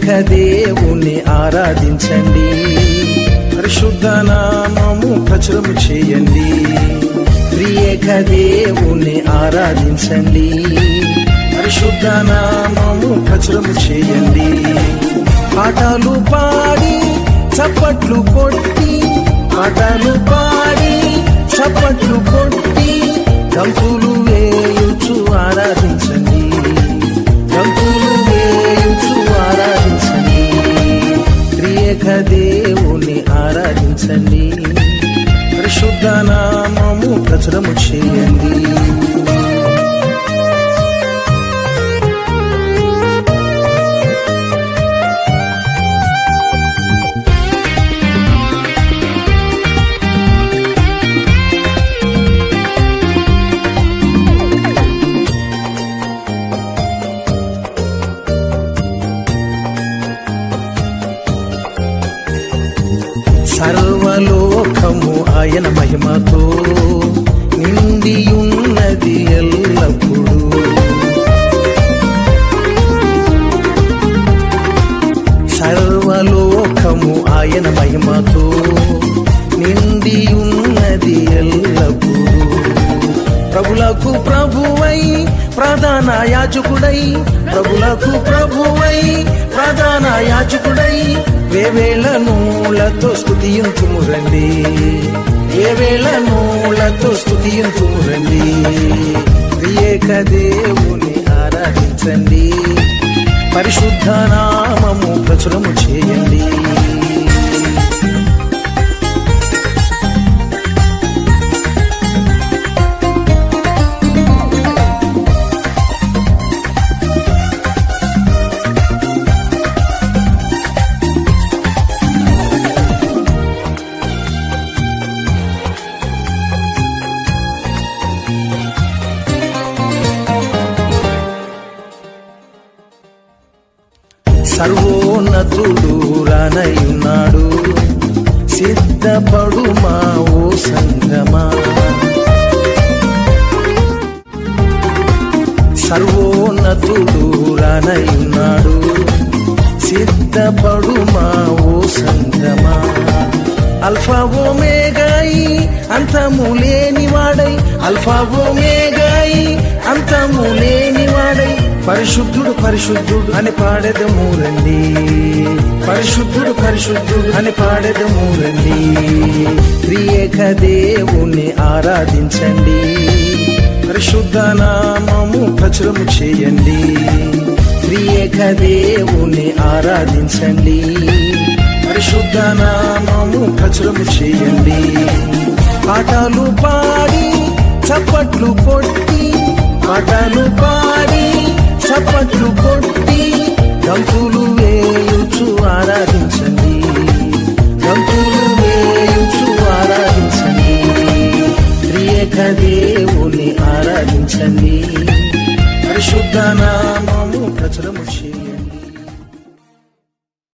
ఏక దేవుని ఆరాధించండి. పరిశుద్ధ నామము ప్రచురము చేయండి. త్రియేక దేవుని ఆరాధించండి. పరిశుద్ధ నామము ప్రచురము చేయండి. పాటలు పాడి చప్పట్లు కొట్టి పాటలు పాడి చప్పట్లు కొట్టి కంపులు వేయుచు ఆరాధించండి. ఏక దేవుని ఆరాధించండి. పరిశుద్ధ నామము ప్రచురము చేయండి. ఆయన మహిమతో నిండి ఉన్నది ఎల్లప్పుడూ. సర్వలోకము ఆయన మహిమతో నిండి ఉన్నది ఎల్లప్పుడూ. ప్రభులకు ప్రభువై ప్రధాన యాజకుడై ప్రభులకు ప్రభువై ప్రధాన యాజకుడై వేవేళ నూలతో స్థుతింతుమురండి వేవేళ నూలతో స్థుతింతుమురండి ఏక దేవుని ఆరాధించండి. పరిశుద్ధ నామము ప్రచురము చేయండి. సర్వోన్నతుడు రానయున్నాడు సిద్ధపడు మా ఓ సంగమా? సర్వోన్నతుడు రానయున్నాడు సిద్ధపడు మా ఓ సంగమా? అల్ఫా ఓమేగాయి అంతము లేని వాడై అల్ఫా ఓమేగాయి అంతము లేని పరిశుద్ధుడు పరిశుద్ధుడు అని పాడెదము రండి పరిశుద్ధుడు పరిశుద్ధుడు అని పాడెదము రండి త్రియేక దేవుని ఆరాధించండి. పరిశుద్ధ నామము ప్రచురము చేయండి. త్రియేక దేవుని ఆరాధించండి. పరిశుద్ధ నామము ప్రచురము చేయండి. పాటలు పాడి చప్పట్లు కొట్టి పాటలు పాడి చప్పట్లు కొట్టి గంతులు వేయుచు ఆరాధించండి. గంతులు వేయుచు ఆరాధించండి. ప్రియక దేవుని ఆరాధించండి. పరిశుద్ధ నామము ప్రచురము చేయండి.